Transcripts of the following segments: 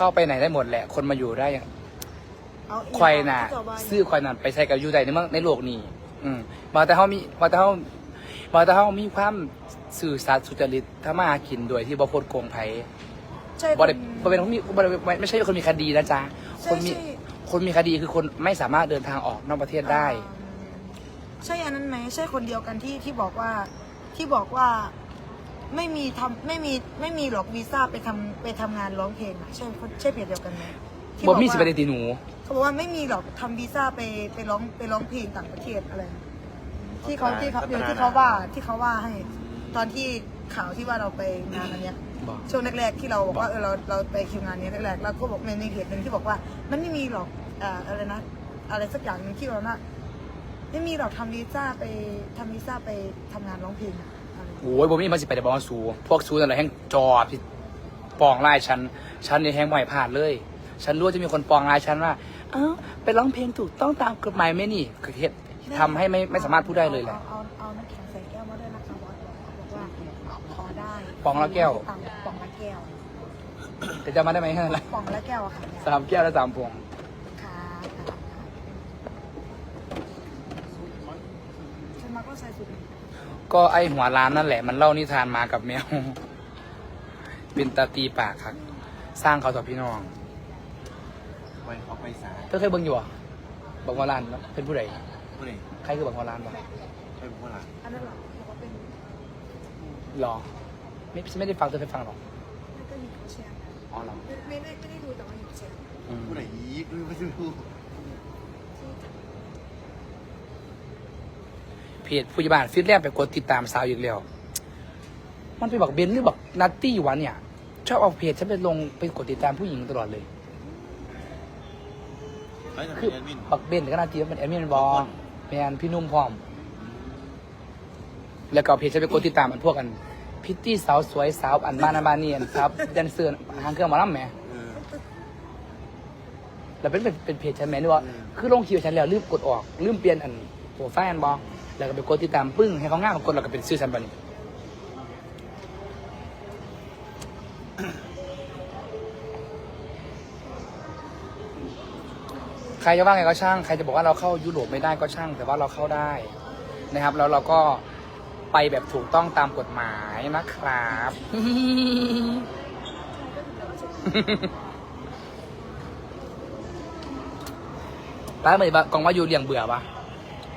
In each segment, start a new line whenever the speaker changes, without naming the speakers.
เข้าไปไหนได้หมดแหละ คนมาอยู่ได้อย่าง
เอาอีก
ควายน่ะ
เจ้าบ้าน
ซื้อควายน่ะไปใช้กับอยู่ใดในเมืองในโลกนี้ อืมมาแต่เขามีมาแต่เขามาแต่เขามีความสื่อสัตย์สุจริตทำมาหากินโดยที่บ่โพดโกงไผ
ใช่
บ่ได้
ค
บ่เป็นคนมีบ่ได้ไม่ไม่ใช่คนมีคดีนะจ๊ะ
ใช่
คนมี
ใช่
คนมีคดีคือคนไม่สามารถเดินทางออกนอกประเทศได้
อ่าใช่อันนั้นไหมใช่คนเดียวกันที่ที่บอกว่าที่บอกว่า ไม่มีทำไม่มีไม่มีหรอกวีซ่าไปทำไปทำงานร้องเพลงอะใช่คนใช่เพจเดียวกันไหมที่
บ่มี
ว่า
สิไปได้ตีหนู
เขาบอกว่าไม่มีหรอกทำวีซ่าไปไปร้องไปร้องเพลงต่างประเทศอะไร ที่เขาที่เขาเดี๋ยวที่เขาว่าที่เขาว่าให้ตอนที่ข่าวที่ว่าเราไปงานอันเนี้ย
บอก
ช่วงแรกๆที่เราบอกว่าเออเราเราไปคิวงานนี้แรกๆแล้วก็บอกในในเพจหนึ่งที่บอกว่า มันไม่มีหรอกเอ่ออะไรนะอะไรสักอย่างหนึ่งที่เราน่ะไม่มีหรอกทำวีซ่าไปทำวีซ่าไปทำงานร้องเพลงอะอะไร
โอ้ยบ่มีมาสิไปแต่บอกว่าสูพวกสูนั่นแหละแห่งจอดพี่ปองไล่ฉันฉันนี่แห่งบ่ให้พลาดเลย ฉันรู้ว่าจะมีคนปองไล่ฉันว่า เอ้าไปร้องเพลงถูกต้องตามกฎหมายไหมนี่คือเหตุทำให้ไม่ไม่สามารถพูดได้เลยแหละ
เอาเอาน้ำแข็งใส่แก้วมาด้วยนะคะบอสบอกว่าขอได้
ปองละแก้ว
ตังค์ปองละแก้ว
แต่จะมาได้ไหมแค่นั้นแหละ
ปองละแก้วอะค่ะ
สามแก้วและสามพวง
ค่ะฉันมาก็ใส่สุด
ก็ไอหัวร้านนั่นแหละ มันเล่านิทานมากับแมว เป็นตาตีปากครับ สร้างเขาต่อพี่น้อง
ไปออกไปสาย
เธอเคยเบิ่งอยู่อะบังวาลานเป็นผู้ใด
ผู้ใด
ใครคือบังวาลานบ้าง
ไปผู้หลัง
อันนั้นเหรอบอกว่าเป็น
หรอ ไม่ไม่ได้ฟังเธอเคยฟังหรอก
ไม่ก็มีเขาแชร์
อ๋อเหรอ
ไม่ไม่ได้ไม่ได้ดูแต่ว่าเห็นแชร์
อืม
ผู้ใดยีกไม่รู้
เพ จผู้ใหญ่บ้านฟิตแลบไปกดติดตามสาวอีกแล้ว มันไปบอกเบนหรือบอกนัตตี้วะเนี่ย ชอบเอาเพจฉันไปลงไปกดติดตามผู้หญิงตลอดเลย
ไอ้แต่
คือ
แอดมิน
บักเบนก็น่าจีเป็นแอดมินบอลแมนพี่นุ่มพร้อม แล้วก็เอาเพจฉันไปกดติดตามอันพวกกัน พิตตี้สาวสวยสาวอันบ้านอันบ้านนี่อันสาวแดนเซอร์หางเครื่องหมาล่ำแหม
เออ
แล้วเป็นเป็นเป็นเพจฉันแหมนี่ว่า
อืม
คือลงคิวฉันแล้วลืมกดออกลืมเปลี่ยนอันโปรไฟล์อันบอ แล้วก็ไปกดติดตามปึ้งให้เขาง่ายกดแล้วก็เป็นชื่อฉันบันใครจะว่าไงก็ช่าง ใครจะบอกว่าเราเข้ายุโรปไม่ได้ก็ช่าง แต่ว่าเราเข้าได้นะครับ แล้วเราก็ไปแบบถูกต้องตามกฎหมายนะครับ ตาเหมือนกองว่าอยู่เลี้ยงเบื่อปะ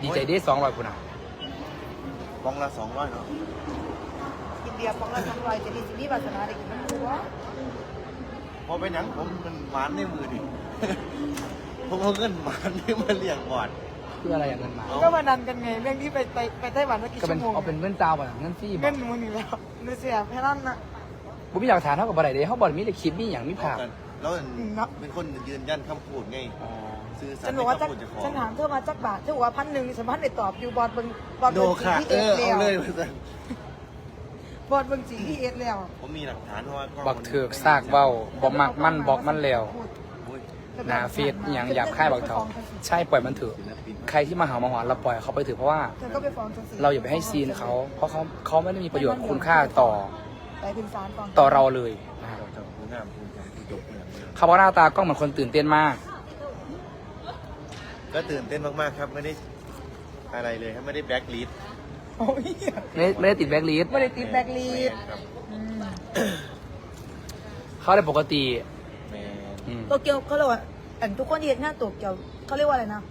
ดีใจได้สองร้อยคุณอะ
บ้องละสองร้อยเนาะ
กินเบียร์ปองละสองร้อยจะดีสิมีวาสนาได้กินน้ำตัว
พอไปหนังผมมันหวานในมือดิผมเอาเงินหวานนี่มาเลี้ยงบอด
เพื่ออะไรอย่างเงินมา
เอ้า
ก็มานันกันไงเรื่องที่ไปไปไปไต้หวันเมื่อกี่
ก็เป็
ชั่
น
วโมง
เอาเป็นเงินเจ้าป่ะเงินฟรี
เงิ
บ่
นหนูนี่แล้วเนื้อเสียแค่นั้นนะ
ผมมีหลักฐานเท่ากับอะไรเด้เขาบอกมีแต่คลิปมีอย่างมีภาพ
แล้วเป็นคนยืนยันคำพูดไงซื้อ สัต
ฉัน
ย์
บอกว่า
ใน
จัก
คำพูดจะขอ
ฉันถามเธอมาจักบาทเธอบอกว่าพันหนึ่งฉันพันได้ตอบอยู่บอดเบิงบอด
โน
เบิงสี
ค่ะ
ที่
เอ
เอส
อ
แล้ว
เอาเลยมาสั่น
บอดเบิงสีที่เอสแล้ว
ผมมีหลักฐานเพราะว่า
บักเถือกซากเบ้าบอกมักมั่นบอกมันแล้ว
อุ๊ย
หนาเฟซอหย่างหยาบค่ายบักเถาใช่ปล่อยมันเถอะ
ศิลปิน
ใครที่มาหามาหวานเราปล่อยเขาไปเถอะเพราะว่า
เธอก็ไปฟ้องฉันสิ
เราอย่าไปให้ซีนเขา เพราะเขาเขาไม่ได้มีประโยชน์คุณค่าต่อ
ไปเป็นศาลฟ้อง
ต่อเราเลยนะครับ
เราจะพูดงามพูดงามพูดจบเนี่ย
เขาบอกหน้าตากล้องเหมือนคนตื่นเต้นมาก
ก็ตื่นเต้นมากๆครับไม่ได้อะไรเลยครับไม่ได้แบล็คลิสต์
โอ้ย
ไม่ไม่ได้ติดแบ็กลิสต์
ไม่ได้ติดแบล็คลีด
ครับ
เขาได้ปกติ
แมน
อืม
โตเกียวเขาเรียกว่าอันทุกคนที่เห็นหน้าโตเกียวเขาเรียกว่าอะไรนะ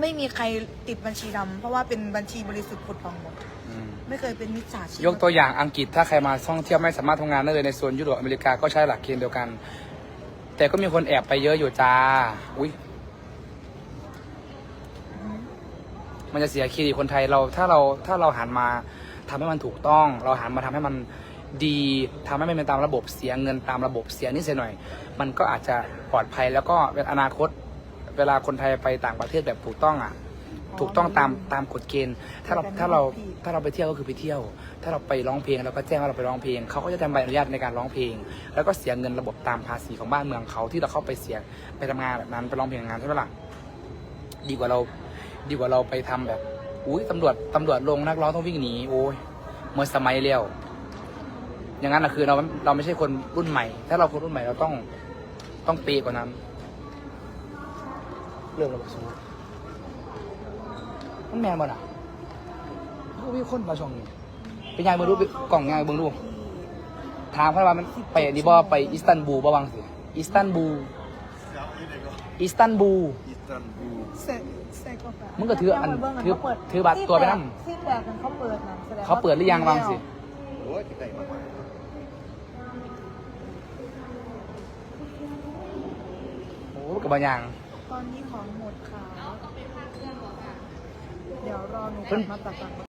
ไม่มีใครติดบัญชีดำเพราะว่าเป็นบัญชีบริสุทธิ์ผุดผ่องหมด
อืม
ไม่เคยเป็นมิจฉาชีพ
ยกตัวอย่างอังกฤษถ้าใครมาท่องเที่ยวไม่สามารถทำงานได้เลยในโซนยุโรปอเมริกาก็ใช้หลักเกณฑ์เดียวกัน แต่ก็มีคนแอบไปเยอะอยู่จ้า อุ้ย มันจะเสียเครดิตคนไทยเราถ้าเราถ้าเราหันมาทำให้มันถูกต้อง เราหันมาทำให้มันดีทำให้มันเป็นตามระบบเสียเงินตามระบบเสียนิดเสียหน่อย มันก็อาจจะปลอดภัยแล้วก็เป็นอนาคตเวลาคนไทยไปต่างประเทศแบบถูกต้องอะถูกต้องตามตามกฎเกณฑ์ ถ้าเราถ้าเราถ้าเราไปเที่ยวก็คือไปเที่ยว ถ้าเราไปร้องเพลงเราก็แจ้งว่าเราไปร้องเพลง เขาก็จะทำใบอนุญาตในการร้องเพลง แล้วก็เสียเงินระบบตามภาษีของบ้านเมืองเขาที่เราเข้าไปเสียไปทำงานแบบนั้นไปร้องเพลงงานใช่ไหมล่ะดีกว่าเรา ดีกว่าเราไปทำแบบอุ้ยตำรวจตำรวจลงนักร้องต้องวิ่งหนีโอ้ยเมื่อสมัยเร็วอย่างนั้นนะคือเราเราไม่ใช่คนรุ่นใหม่ ถ้าเราคนรุ่นใหม่เราต้องต้องเปย์กว่านั้น เรื่องระบบสูมันแมนบ่น่ะก็มีคนมาช่องนี้ไปยายเบิ่งดูไปกล่องยายเบิ่งดูถามเขาว่ามันไปอันนี้บ่ไปอิสตันบูลบ่วังสิอิสตันบูลอิสตันบูล
อิสตันบูล
เซ็เซ็กาแฟ
มึงก็ถืออันถือถือบัตรตัวไปนำ
ที่แตกกันเขาเปิดนะแสดงว่
เขาเปิดหรือยังวังสิ
โอ้ยที่ไหนมากมาย
โอ้กับบางอย่าง
ตอนนี้ของหมดค่ะเดี๋ยวรอหนูกลับมาตัดกัน